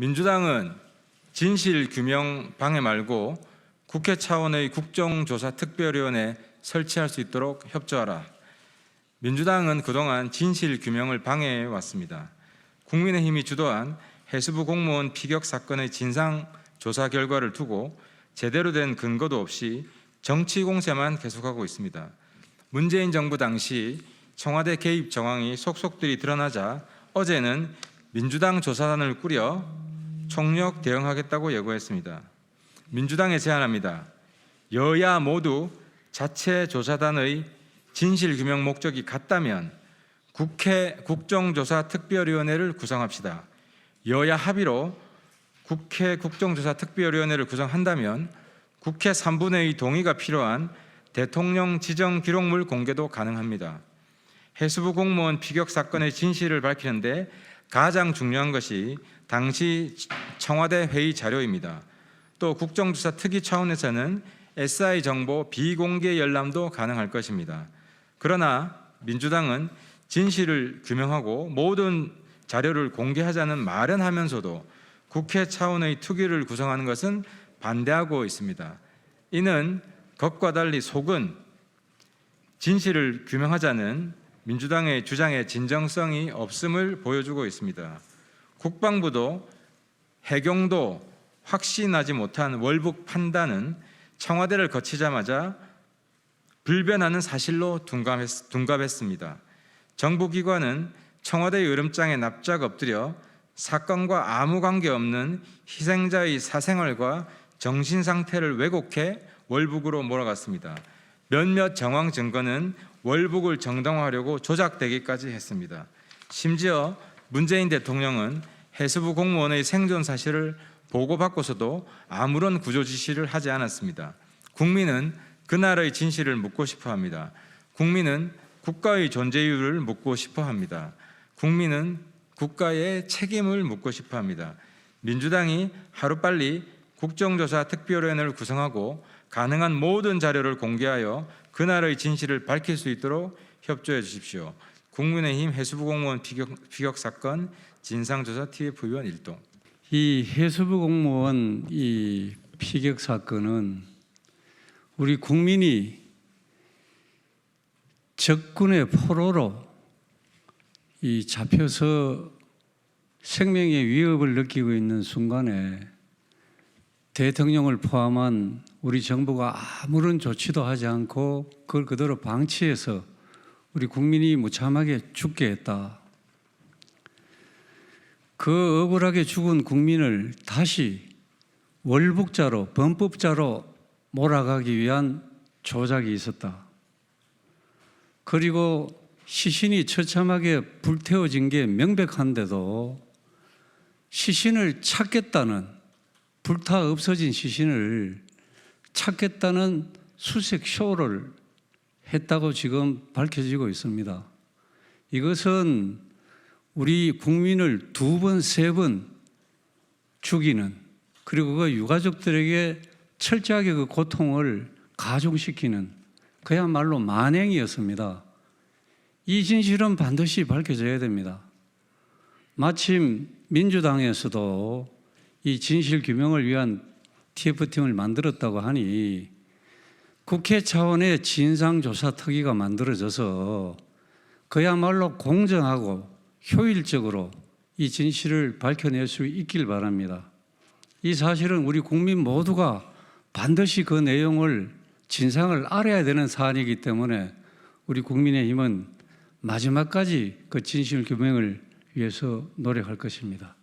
민주당은 진실 규명 방해 말고 국회 차원의 국정조사 특별위원회 설치할 수 있도록 협조하라. 민주당은 그동안 진실 규명을 방해해 왔습니다. 국민의힘이 주도한 해수부 공무원 피격 사건의 진상 조사 결과를 두고 제대로 된 근거도 없이 정치 공세만 계속하고 있습니다. 문재인 정부 당시 청와대 개입 정황이 속속들이 드러나자 어제는 민주당 조사단을 꾸려 총력 대응하겠다고 예고했습니다. 민주당에 제안합니다. 여야 모두 자체 조사단의 진실 규명 목적이 같다면 국회 국정조사 특별위원회를 구성합시다. 여야 합의로 국회 국정조사 특별위원회를 구성한다면 국회 3분의 2 동의가 필요한 대통령 지정 기록물 공개도 가능합니다. 해수부 공무원 피격 사건의 진실을 밝히는데 가장 중요한 것이 당시 청와대 회의 자료입니다. 또 국정조사 특위 차원에서는 SI 정보 비공개 열람도 가능할 것입니다. 그러나 민주당은 진실을 규명하고 모든 자료를 공개하자는 말은 하면서도 국회 차원의 특위를 구성하는 것은 반대하고 있습니다. 이는 것과 달리 속은 진실을 규명하자는 민주당의 주장에 진정성이 없음을 보여주고 있습니다. 국방부도 해경도 확신하지 못한 월북 판단은 청와대를 거치자마자 불변하는 사실로 둔갑했, 둔갑했습니다. 정부기관은 청와대의 으름장에 납작 엎드려 사건과 아무 관계없는 희생자의 사생활과 정신 상태를 왜곡해 월북으로 몰아갔습니다. 몇몇 정황 증거는 월북을 정당화하려고 조작되기까지 했습니다. 심지어 문재인 대통령은 해수부 공무원의 생존 사실을 보고받고서도 아무런 구조 지시를 하지 않았습니다. 국민은 그날의 진실을 묻고 싶어 합니다. 국민은 국가의 존재 이유를 묻고 싶어 합니다. 국민은 국가의 책임을 묻고 싶어 합니다. 민주당이 하루빨리 국정조사 특별위원회를 구성하고 가능한 모든 자료를 공개하여 그날의 진실을 밝힐 수 있도록 협조해 주십시오. 국민의힘 해수부 공무원 피격, 피격 사건 진상조사 TF위원 일동 이 해수부 공무원 이 피격 사건은 우리 국민이 적군의 포로로 이 잡혀서 생명의 위협을 느끼고 있는 순간에 대통령을 포함한 우리 정부가 아무런 조치도 하지 않고 그걸 그대로 방치해서 우리 국민이 무참하게 죽게 했다. 그 억울하게 죽은 국민을 다시 월북자로 범법자로 몰아가기 위한 조작이 있었다. 그리고 시신이 처참하게 불태워진 게 명백한데도 시신을 찾겠다는 불타 없어진 시신을 찾겠다는 수색 쇼를 했다고 지금 밝혀지고 있습니다. 이것은 우리 국민을 두 번, 세 번 죽이는 그리고 그 유가족들에게 철저하게 그 고통을 가중시키는 그야말로 만행이었습니다. 이 진실은 반드시 밝혀져야 됩니다. 마침 민주당에서도 이 진실 규명을 위한 TF팀을 만들었다고 하니 국회 차원의 진상조사 특위가 만들어져서 그야말로 공정하고 효율적으로 이 진실을 밝혀낼 수 있길 바랍니다. 이 사실은 우리 국민 모두가 반드시 그 내용을 진상을 알아야 되는 사안이기 때문에 우리 국민의 힘은 마지막까지 그 진실 규명을 위해서 노력할 것입니다.